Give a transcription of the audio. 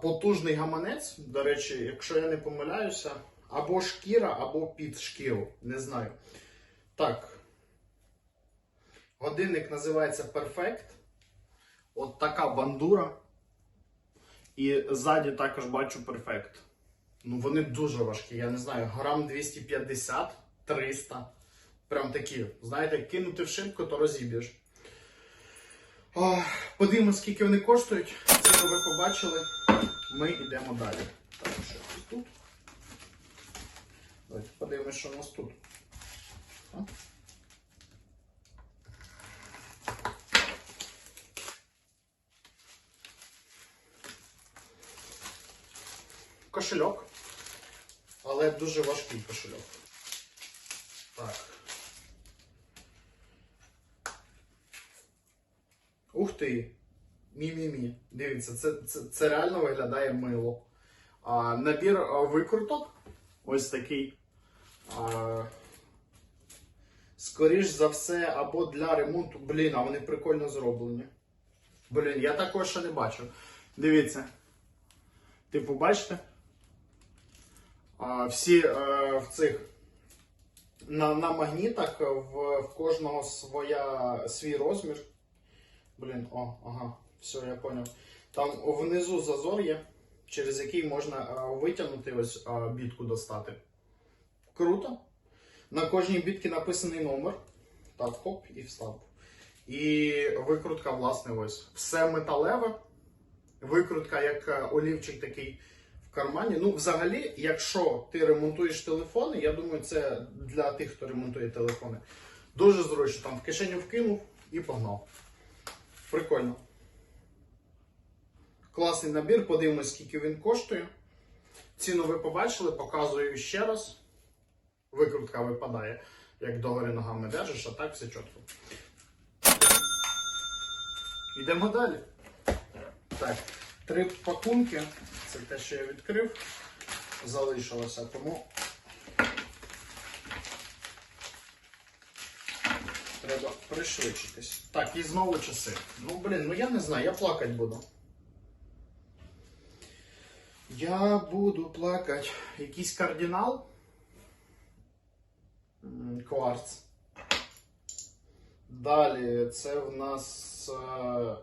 потужний гаманець. До речі, якщо я не помиляюся, або шкіра, або під шкіру. Не знаю. Так. Годинник називається Perfect. От така бандура. І ззаді також бачу Perfect. Ну, вони дуже важкі, я не знаю, грам 250, 300. Прям такі, знаєте, кинути в шибку, то розіб'єш. Подивимось, скільки вони коштують. Це ви побачили. Ми йдемо далі. Так, що тут? Давайте подивимось, що у нас тут. Кошельок. Але дуже важкий кошельок. Так. Ух ти! Мі-мі-мі. Дивіться, це, це, це реально виглядає мило. А, набір а, викруток. Ось такий. А, скоріш за все, або для ремонту. Блін, а вони прикольно зроблені. Блін, я такого ще не бачив. Дивіться. Типу, бачите? А, всі е, в цих на, на магнітах в, в кожного своя, свій розмір. Блін, о, ага, все, я поняв. Там внизу зазор є, через який можна витягнути ось бітку достати. Круто. На кожній бітці написаний номер. Так, хоп, і встав. І викрутка, власне, ось. Все металеве. Викрутка, як е, олівчик такий в кармані. Ну, взагалі, якщо ти ремонтуєш телефони, я думаю, це для тих, хто ремонтує телефони. Дуже зручно. Там в кишеню вкинув і погнав. Прикольно. Класний набір, подивимось, скільки він коштує. Ціну ви побачили, показую ще раз. Викрутка випадає, як догори ногами держиш, а так все чітко. Йдемо далі. Так, три пакунки. Це те, що я відкрив. Залишилося, тому треба пришвидшитись. Так, і знову часи. Ну, блін, ну я не знаю, я плакати буду. Я буду плакати. Якийсь кардинал. Кварц. Далі це в нас е,